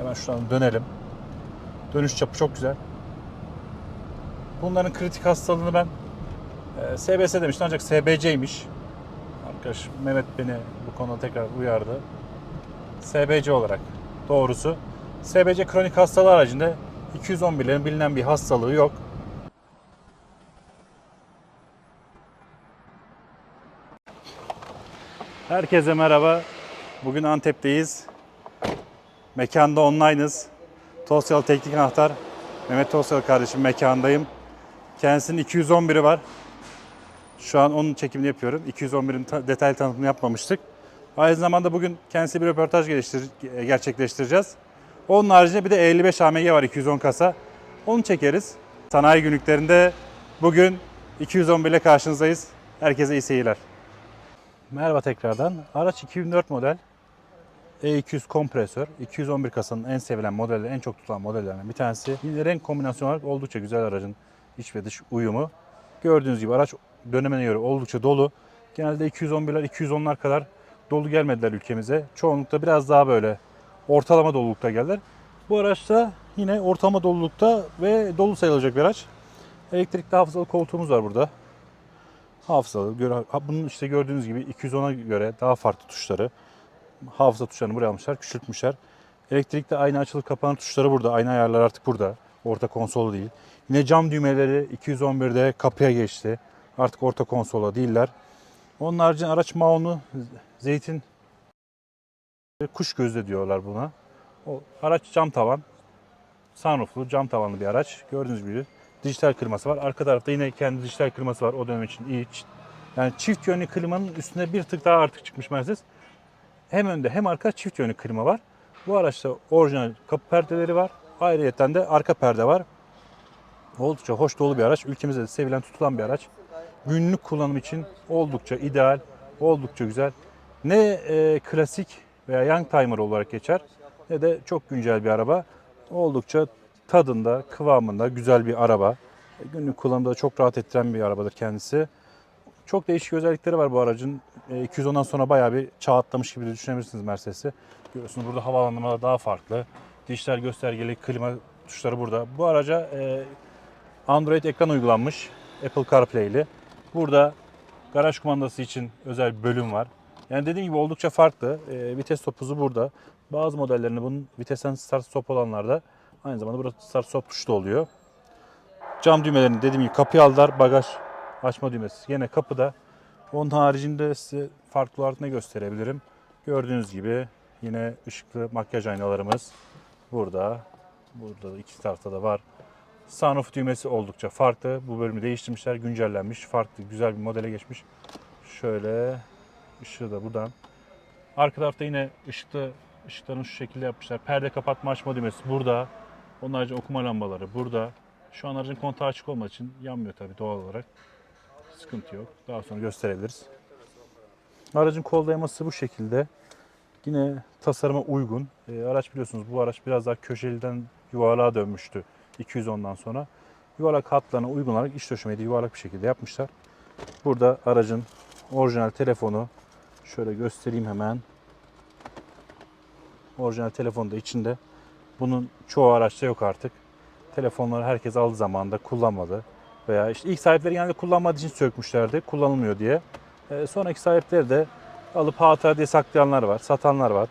Hemen şuradan dönelim. Dönüş çapı çok güzel. Bunların kritik hastalığını ben e, SBS demiştim ancak SBC'ymiş. Arkadaş Mehmet beni bu konuda tekrar uyardı. SBC olarak doğrusu. SBC kronik hastalığı haricinde 211'lerin bilinen bir hastalığı yok. Herkese merhaba. Bugün Antep'teyiz. Mekanda online'ız. Tosyalı Teknik Anahtar. Mehmet Tosyalı kardeşim mekandayım. Kendisinin 211'i var. Şu an onun çekimini yapıyorum. 211'in ta- detaylı tanıtımını yapmamıştık. Aynı zamanda bugün kendisi bir röportaj geliştir- gerçekleştireceğiz. Onun haricinde bir de 55 AMG var 210 kasa. Onu çekeriz. Sanayi günlüklerinde bugün 211 ile karşınızdayız. Herkese iyi seyirler. Merhaba tekrardan. Araç 2004 model. E200 kompresör. 211 kasanın en sevilen modeli, en çok tutulan modellerinden bir tanesi. Yine renk kombinasyonu olarak oldukça güzel aracın iç ve dış uyumu. Gördüğünüz gibi araç dönemine göre oldukça dolu. Genelde 211'ler, 210'lar kadar dolu gelmediler ülkemize. Çoğunlukla biraz daha böyle ortalama dolulukta geldiler. Bu araçta yine ortalama dolulukta ve dolu sayılacak bir araç. Elektrikli hafızalı koltuğumuz var burada. Hafızalı. Bunun işte gördüğünüz gibi 210'a göre daha farklı tuşları. Hafıza tuşlarını buraya almışlar, küçültmüşler. Elektrikli ayna açılıp kapanır tuşları burada. Ayna ayarları artık burada. Orta konsolu değil. Yine cam düğmeleri 211'de kapıya geçti. Artık orta konsola değiller. Onun haricinde araç maonu zeytin kuş gözü diyorlar buna. O araç cam tavan. Sunrooflu cam tavanlı bir araç. Gördüğünüz gibi dijital kliması var. Arka tarafta yine kendi dijital kliması var. O dönem için iyi. Yani çift yönlü klimanın üstüne bir tık daha artık çıkmış Mercedes. Hem önde hem arka çift yönlü klima var. Bu araçta orijinal kapı perdeleri var. Ayrıyeten de arka perde var. Oldukça hoş dolu bir araç. Ülkemizde de sevilen tutulan bir araç. Günlük kullanım için oldukça ideal, oldukça güzel. Ne e, klasik veya young timer olarak geçer ne de çok güncel bir araba. Oldukça tadında, kıvamında güzel bir araba. Günlük kullanımda çok rahat ettiren bir arabadır kendisi. Çok değişik özellikleri var bu aracın. E, 210'dan sonra bayağı bir çağ atlamış gibi düşünebilirsiniz Mercedes'i. Görüyorsunuz burada havalandırmalar daha farklı. Dijital göstergeli klima tuşları burada. Bu araca e, Android ekran uygulanmış. Apple CarPlay'li. Burada garaj kumandası için özel bir bölüm var. Yani dediğim gibi oldukça farklı. E, vites topuzu burada. Bazı modellerinde bunun vitesten start stop olanlarda aynı zamanda burada start stop tuşu da oluyor. Cam düğmelerini dediğim gibi kapıya aldılar. Bagaj açma düğmesi yine kapıda. Onun haricinde size farklı olarak ne gösterebilirim? Gördüğünüz gibi yine ışıklı makyaj aynalarımız burada. Burada da iki tarafta da var. Sunroof düğmesi oldukça farklı. Bu bölümü değiştirmişler, güncellenmiş, farklı, güzel bir modele geçmiş. Şöyle ışığı da buradan. Arka tarafta yine ışıklı ışıklarını şu şekilde yapmışlar. Perde kapatma açma düğmesi burada. Onun haricinde okuma lambaları burada. Şu an aracın kontağı açık olmadığı için yanmıyor tabii doğal olarak. Sıkıntı yok. Daha sonra gösterebiliriz. Aracın kol dayaması bu şekilde. Yine tasarıma uygun. Ee, araç biliyorsunuz bu araç biraz daha köşeliden yuvarlığa dönmüştü 210'dan sonra. Yuvarlak hatlarına uygun olarak iç döşemeyi de yuvarlak bir şekilde yapmışlar. Burada aracın orijinal telefonu şöyle göstereyim hemen. Orijinal telefonu da içinde. Bunun çoğu araçta yok artık. Telefonları herkes aldığı zamanında kullanmadı. Veya işte ilk sahipleri genelde kullanmadığı için sökmüşlerdi. Kullanılmıyor diye. Ee, sonraki sahipleri de alıp hatıra diye saklayanlar var, satanlar var.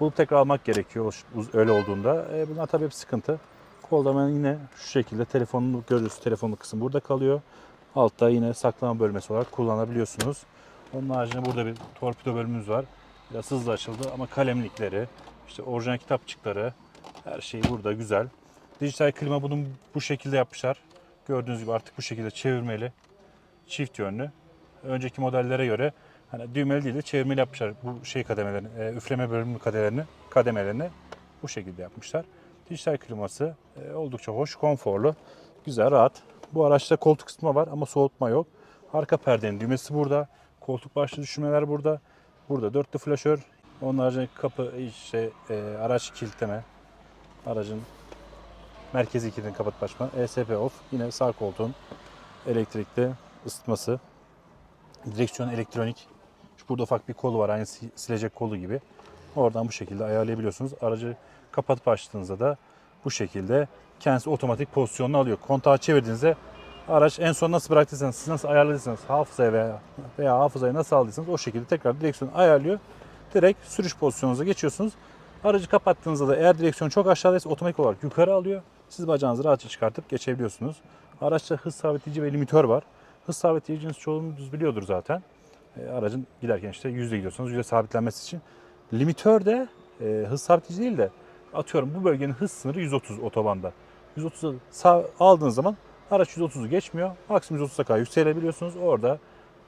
Bulup tekrar almak gerekiyor öyle olduğunda. E, bunlar tabii hep sıkıntı. Kolda yine şu şekilde telefonunu görüyorsunuz. Telefonlu kısım burada kalıyor. Altta yine saklama bölmesi olarak kullanabiliyorsunuz. Onun haricinde burada bir torpido bölümümüz var. Biraz hızlı açıldı ama kalemlikleri, işte orijinal kitapçıkları, her şey burada güzel. Dijital klima bunun bu şekilde yapmışlar. Gördüğünüz gibi artık bu şekilde çevirmeli, çift yönlü. Önceki modellere göre hani düğmeli değil de çevirmeli yapmışlar bu şey kademelerini, e, üfleme bölümü kademelerini, kademelerini bu şekilde yapmışlar. Dijital kliması e, oldukça hoş, konforlu, güzel, rahat. Bu araçta koltuk kısmı var ama soğutma yok. Arka perdenin düğmesi burada. Koltuk başlı düşürmeler burada. Burada dörtlü flaşör. Onun haricinde kapı, işte e, araç kilitleme. Aracın merkezi kilidini kapatıp açma. ESP off. Yine sağ koltuğun elektrikli ısıtması. Direksiyon elektronik. Şu burada ufak bir kolu var. Aynı si- silecek kolu gibi. Oradan bu şekilde ayarlayabiliyorsunuz. Aracı kapatıp açtığınızda da bu şekilde kendisi otomatik pozisyonunu alıyor. Kontağı çevirdiğinizde araç en son nasıl bıraktıysanız, siz nasıl ayarladıysanız hafızaya veya, veya hafızayı nasıl aldıysanız o şekilde tekrar direksiyonu ayarlıyor. Direkt sürüş pozisyonunuza geçiyorsunuz. Aracı kapattığınızda da eğer direksiyon çok aşağıdaysa otomatik olarak yukarı alıyor. Siz bacağınızı rahatça çıkartıp geçebiliyorsunuz. Araçta hız sabitleyici ve limitör var. Hız sabitleyiciniz çoğunuz biliyordur zaten. E, aracın giderken işte yüzde gidiyorsanız yüzde sabitlenmesi için. Limitör de e, hız sabitleyici değil de atıyorum bu bölgenin hız sınırı 130 otobanda. 130'a sağ aldığınız zaman araç 130'u geçmiyor. Maksimum 130'a kadar yükselebiliyorsunuz. Orada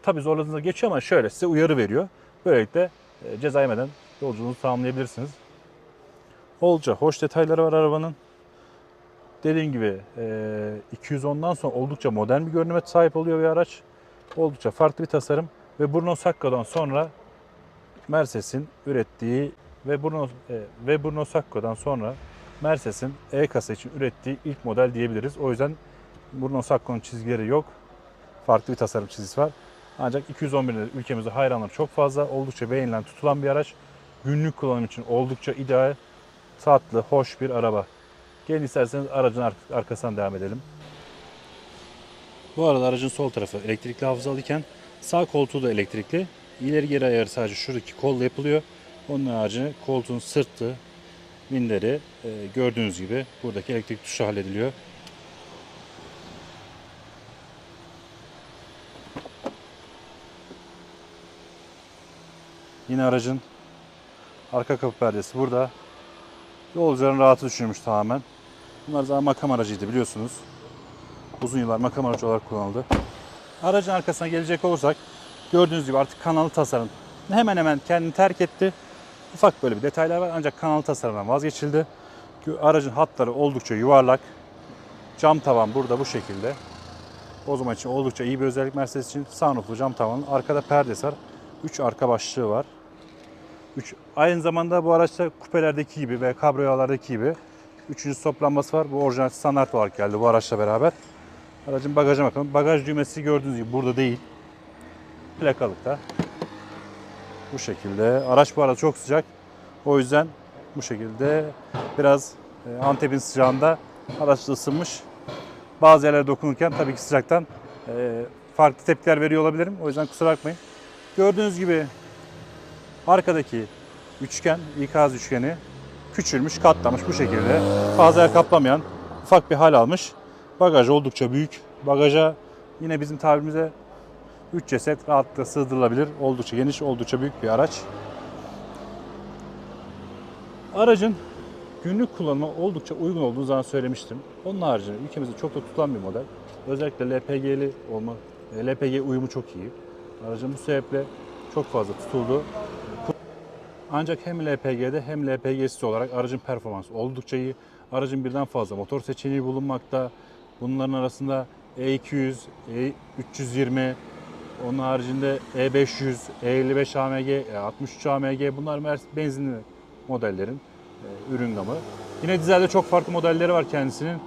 tabii zorladığınızda geçiyor ama şöyle size uyarı veriyor. Böylelikle e, ceza yemeden yolculuğunuzu tamamlayabilirsiniz. Oldukça hoş detayları var arabanın. Dediğim gibi e, 210'dan sonra oldukça modern bir görünüme sahip oluyor bir araç. Oldukça farklı bir tasarım ve Bruno Sacco'dan sonra Mercedes'in ürettiği ve Bruno e, ve Bruno Sacco'dan sonra Mercedes'in E-kasa için ürettiği ilk model diyebiliriz. O yüzden Bruno Sacco'nun çizgileri yok. Farklı bir tasarım çizgisi var. Ancak 211'de ülkemizde hayranları çok fazla. Oldukça beğenilen, tutulan bir araç. Günlük kullanım için oldukça ideal, tatlı, hoş bir araba. Gelin isterseniz aracın ar- arkasından devam edelim. Bu arada aracın sol tarafı elektrikli hafızalıyken sağ koltuğu da elektrikli. İleri geri ayarı sadece şuradaki kolla yapılıyor. Onun haricinde koltuğun sırtı, minderi e, gördüğünüz gibi buradaki elektrik tuşu hallediliyor. Yine aracın arka kapı perdesi burada. Yol üzerine rahatı düşünülmüş tamamen. Bunlar zaten makam aracıydı biliyorsunuz. Uzun yıllar makam aracı olarak kullanıldı. Aracın arkasına gelecek olursak gördüğünüz gibi artık kanalı tasarım hemen hemen kendini terk etti. Ufak böyle bir detaylar var ancak kanalı tasarımdan vazgeçildi. Aracın hatları oldukça yuvarlak. Cam tavan burada bu şekilde. O zaman için oldukça iyi bir özellik Mercedes için. Sunrooflu cam tavanın arkada perdesi var. 3 arka başlığı var. 3. Aynı zamanda bu araçta kupelerdeki gibi ve kabriyolardaki gibi 3. stop lambası var. Bu orijinal standart olarak geldi bu araçla beraber. Aracın bagaja bakalım. Bagaj düğmesi gördüğünüz gibi burada değil. Plakalıkta. Bu şekilde. Araç bu arada çok sıcak. O yüzden bu şekilde biraz e, Antep'in sıcağında araç ısınmış. Bazı yerlere dokunurken tabii ki sıcaktan e, farklı tepkiler veriyor olabilirim. O yüzden kusura bakmayın. Gördüğünüz gibi arkadaki üçgen, ikaz üçgeni küçülmüş, katlamış bu şekilde. Fazla yer kaplamayan ufak bir hal almış. Bagaj oldukça büyük. Bagaja yine bizim tabirimize 3 ceset rahatlıkla sığdırılabilir. Oldukça geniş, oldukça büyük bir araç. Aracın günlük kullanıma oldukça uygun olduğunu zaman söylemiştim. Onun haricinde ülkemizde çok da tutulan bir model. Özellikle LPG'li olma, LPG uyumu çok iyi. Aracın bu sebeple çok fazla tutuldu. Ancak hem LPG'de hem LPG'siz olarak aracın performansı oldukça iyi. Aracın birden fazla motor seçeneği bulunmakta. Bunların arasında E200, E320, onun haricinde E E500, E55 AMG, E63 AMG bunlar benzinli modellerin e, ürün gamı. Yine dizelde çok farklı modelleri var kendisinin.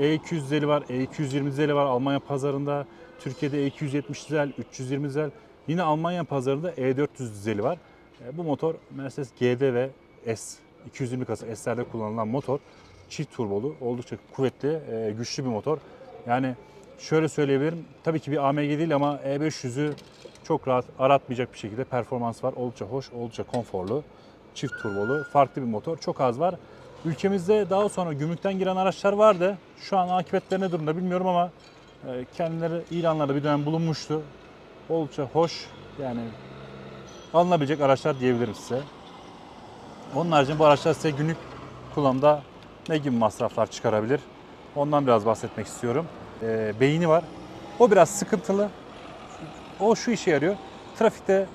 E200 dizeli var, E220 dizeli var Almanya pazarında. Türkiye'de E270 dizel, 320 dizel. Yine Almanya pazarında E400 dizeli var. E, Bu motor Mercedes GD ve S 220 kasa S'lerde kullanılan motor. Çift turbolu, oldukça kuvvetli, e, güçlü bir motor. Yani şöyle söyleyebilirim. Tabii ki bir AMG değil ama E500'ü çok rahat aratmayacak bir şekilde performans var. Oldukça hoş, oldukça konforlu. Çift turbolu, farklı bir motor. Çok az var. Ülkemizde daha sonra gümrükten giren araçlar vardı. Şu an akıbetleri ne durumda bilmiyorum ama e, kendileri ilanlarda bir dönem bulunmuştu. Oldukça hoş. Yani alınabilecek araçlar diyebilirim size. Onun haricinde bu araçlar size günlük kullanımda ne gibi masraflar çıkarabilir? Ondan biraz bahsetmek istiyorum. Ee, beyni var. O biraz sıkıntılı. O şu işe yarıyor. Trafikte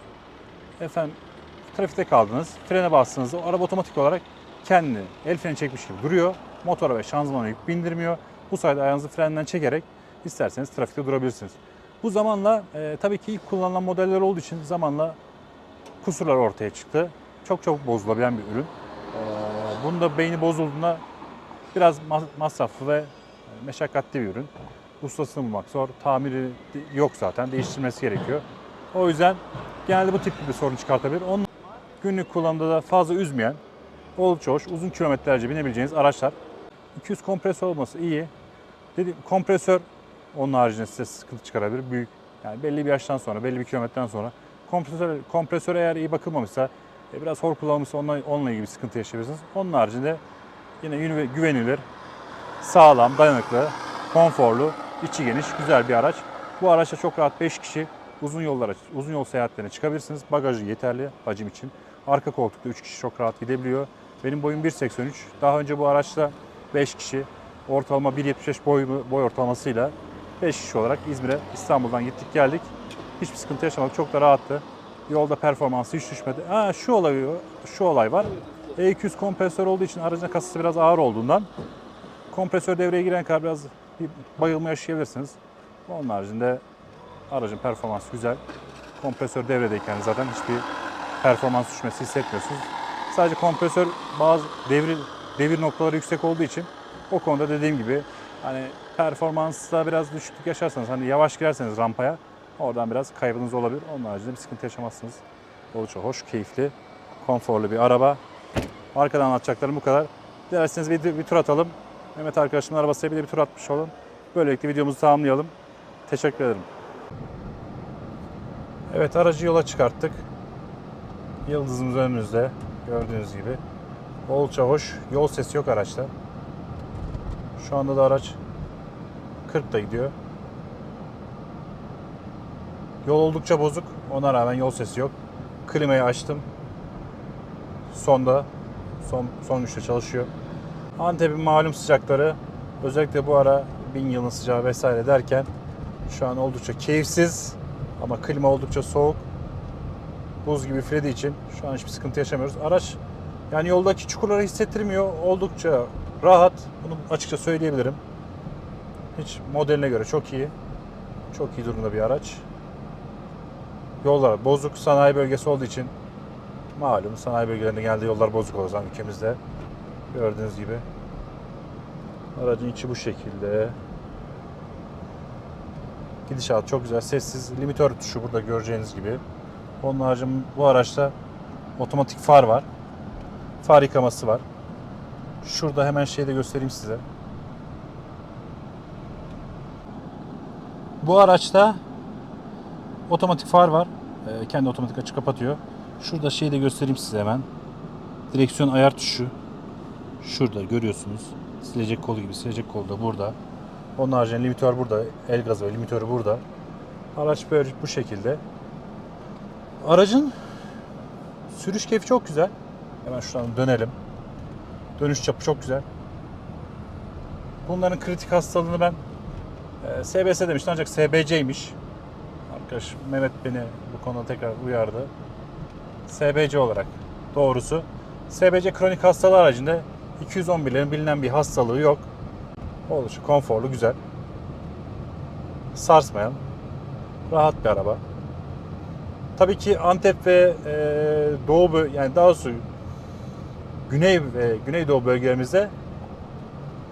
efendim trafikte kaldınız. Frene bastığınızda araba otomatik olarak kendini el freni çekmiş gibi duruyor. Motora ve şanzımana yük bindirmiyor. Bu sayede ayağınızı frenden çekerek isterseniz trafikte durabilirsiniz. Bu zamanla e, tabii ki ilk kullanılan modeller olduğu için zamanla kusurlar ortaya çıktı. Çok çabuk bozulabilen bir ürün. Ee, bunun da beyni bozulduğunda biraz ma- masraflı ve meşakkatli bir ürün. Ustasını bulmak zor. Tamiri yok zaten. Değiştirmesi gerekiyor. O yüzden genelde bu tip bir sorun çıkartabilir. Onun günlük kullanımda da fazla üzmeyen, oldukça hoş, uzun kilometrelerce binebileceğiniz araçlar. 200 kompresör olması iyi. Dedi kompresör onun haricinde size sıkıntı çıkarabilir. Büyük. Yani belli bir yaştan sonra, belli bir kilometreden sonra kompresör kompresör eğer iyi bakılmamışsa, e, biraz hor kullanılmışsa onunla, onunla ilgili bir sıkıntı yaşayabilirsiniz. Onun haricinde yine güvenilir, sağlam, dayanıklı, konforlu, içi geniş, güzel bir araç. Bu araçla çok rahat 5 kişi uzun yollara, uzun yol seyahatlerine çıkabilirsiniz. Bagajı yeterli hacim için. Arka koltukta 3 kişi çok rahat gidebiliyor. Benim boyum 1.83. Daha önce bu araçla 5 kişi ortalama 1.75 boy, boy ortalamasıyla 5 kişi olarak İzmir'e İstanbul'dan gittik geldik. Hiçbir sıkıntı yaşamadık. Çok da rahattı. Yolda performansı hiç düşmedi. Ha, şu olay şu olay var. E200 kompresör olduğu için aracın kasası biraz ağır olduğundan kompresör devreye giren kadar biraz bir bayılma yaşayabilirsiniz. Onun haricinde aracın performansı güzel. Kompresör devredeyken zaten hiçbir performans düşmesi hissetmiyorsunuz. Sadece kompresör bazı devir devir noktaları yüksek olduğu için o konuda dediğim gibi hani performansta biraz düşüklük yaşarsanız hani yavaş girerseniz rampaya oradan biraz kaybınız olabilir. Onun haricinde bir sıkıntı yaşamazsınız. Oldukça hoş, keyifli, konforlu bir araba. Arkadan anlatacaklarım bu kadar. Dilerseniz bir, bir tur atalım. Mehmet arkadaşımın arabasıyla bir de bir tur atmış olun. Böylelikle videomuzu tamamlayalım. Teşekkür ederim. Evet aracı yola çıkarttık. Yıldızımız önümüzde gördüğünüz gibi. Oldukça hoş. Yol sesi yok araçta. Şu anda da araç 40'da gidiyor. Yol oldukça bozuk. Ona rağmen yol sesi yok. Klimayı açtım. Sonda son, son güçle çalışıyor. Antep'in malum sıcakları özellikle bu ara bin yılın sıcağı vesaire derken şu an oldukça keyifsiz ama klima oldukça soğuk. Buz gibi fredi için şu an hiçbir sıkıntı yaşamıyoruz. Araç yani yoldaki çukurları hissettirmiyor. Oldukça rahat. Bunu açıkça söyleyebilirim. Hiç modeline göre çok iyi. Çok iyi durumda bir araç. Yollar bozuk. Sanayi bölgesi olduğu için malum sanayi bölgelerinde genelde yollar bozuk olur zaten ülkemizde. Gördüğünüz gibi. Aracın içi bu şekilde. Gidişat çok güzel. Sessiz. Limitör tuşu burada göreceğiniz gibi. Onun haricinde bu araçta otomatik far var. Far yıkaması var. Şurada hemen şeyi de göstereyim size. Bu araçta otomatik far var. Ee, kendi otomatik açıp kapatıyor. Şurada şeyi de göstereyim size hemen. Direksiyon ayar tuşu. Şurada görüyorsunuz. Silecek kolu gibi. Silecek kolu da burada. Onun haricinde limitör burada. El gazı ve limitörü burada. Araç böyle bu şekilde. Aracın sürüş keyfi çok güzel. Hemen şuradan dönelim. Dönüş çapı çok güzel. Bunların kritik hastalığını ben e, SBS demiştim ancak SBC'ymiş. Arkadaş Mehmet beni bu konuda tekrar uyardı. SBC olarak doğrusu. SBC kronik hastalığı aracında 211'lerin bilinen bir hastalığı yok. Oldukça konforlu, güzel. Sarsmayan, rahat bir araba. Tabii ki Antep ve e, Doğu yani daha doğrusu Güney ve Güneydoğu bölgelerimizde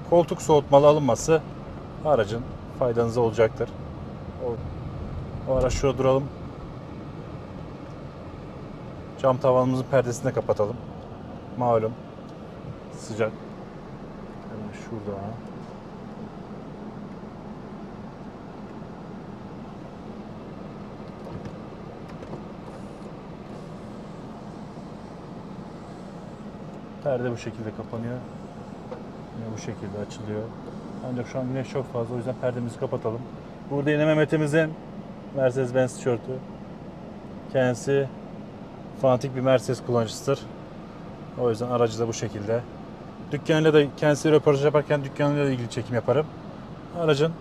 koltuk soğutmalı alınması aracın faydanıza olacaktır. O, o araç şurada duralım. Cam tavanımızın perdesini de kapatalım. Malum sıcak. Hemen şurada. Perde bu şekilde kapanıyor. Yine bu şekilde açılıyor. Ancak şu an güneş çok fazla o yüzden perdemizi kapatalım. Burada yine Mehmet'imizin Mercedes-Benz tişörtü. Kendisi fanatik bir Mercedes kullanıcısıdır. O yüzden aracı da bu şekilde. Dükkanıyla da kendisi röportaj yaparken dükkanıyla da ilgili çekim yaparım. Aracın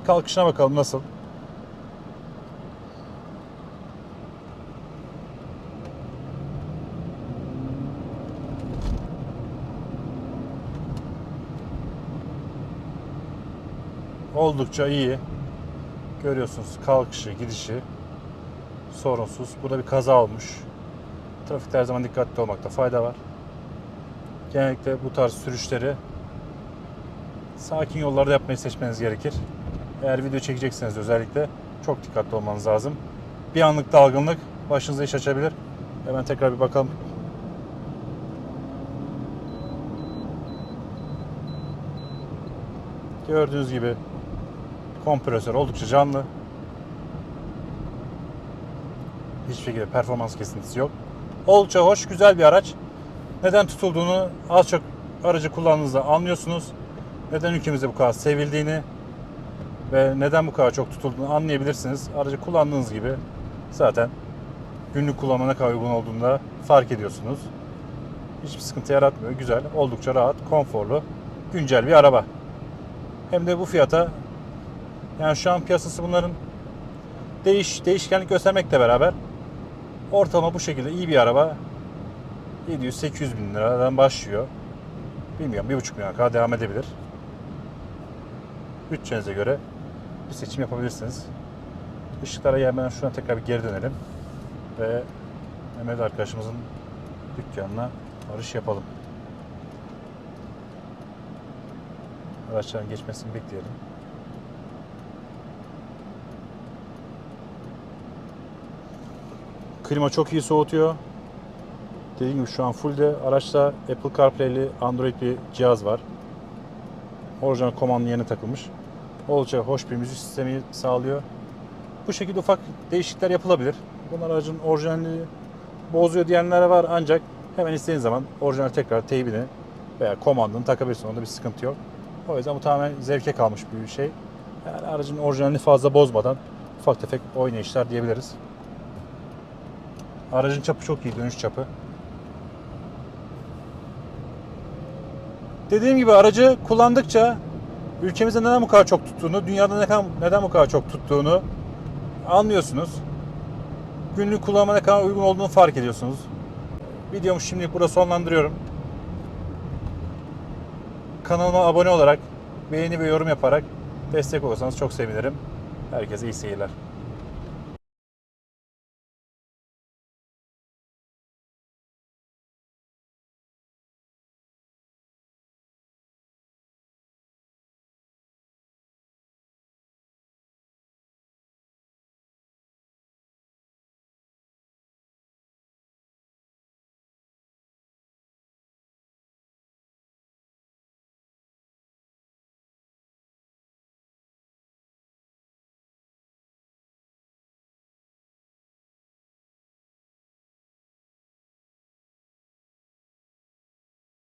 bir kalkışına bakalım nasıl. Oldukça iyi. Görüyorsunuz kalkışı, gidişi sorunsuz. Burada bir kaza olmuş. Trafikte her zaman dikkatli olmakta fayda var. Genellikle bu tarz sürüşleri sakin yollarda yapmayı seçmeniz gerekir. Eğer video çekecekseniz özellikle çok dikkatli olmanız lazım. Bir anlık dalgınlık başınıza iş açabilir. Hemen tekrar bir bakalım. Gördüğünüz gibi kompresör oldukça canlı. Hiçbir şekilde performans kesintisi yok. Oldukça hoş, güzel bir araç. Neden tutulduğunu az çok aracı kullandığınızda anlıyorsunuz. Neden ülkemizde bu kadar sevildiğini ve neden bu kadar çok tutulduğunu anlayabilirsiniz. Aracı kullandığınız gibi zaten günlük kullanıma ne kadar uygun olduğunu da fark ediyorsunuz. Hiçbir sıkıntı yaratmıyor. Güzel, oldukça rahat, konforlu, güncel bir araba. Hem de bu fiyata yani şu an piyasası bunların değiş değişkenlik göstermekle beraber ortalama bu şekilde iyi bir araba 700-800 bin liradan başlıyor. Bilmiyorum 1,5 milyona kadar devam edebilir. Bütçenize göre bir seçim yapabilirsiniz. Işıklara gelmeden şuna tekrar bir geri dönelim. Ve Mehmet arkadaşımızın dükkanına varış yapalım. Araçların geçmesini bekleyelim. Klima çok iyi soğutuyor. Dediğim gibi şu an fullde araçta Apple CarPlay'li Android bir cihaz var. Orijinal komandı yerine takılmış. Oldukça hoş bir müzik sistemi sağlıyor. Bu şekilde ufak değişiklikler yapılabilir. Bunlar aracın orijinalliği bozuyor diyenler var ancak hemen istediğiniz zaman orijinal tekrar teybini veya komandını takabilirsin. Onda bir sıkıntı yok. O yüzden bu tamamen zevke kalmış bir şey. Yani aracın orijinalini fazla bozmadan ufak tefek oynayışlar diyebiliriz. Aracın çapı çok iyi, dönüş çapı. Dediğim gibi aracı kullandıkça ülkemizde neden bu kadar çok tuttuğunu, dünyada neden, neden bu kadar çok tuttuğunu anlıyorsunuz. Günlük kullanıma ne kadar uygun olduğunu fark ediyorsunuz. Videomu şimdilik burada sonlandırıyorum. Kanalıma abone olarak, beğeni ve yorum yaparak destek olursanız çok sevinirim. Herkese iyi seyirler.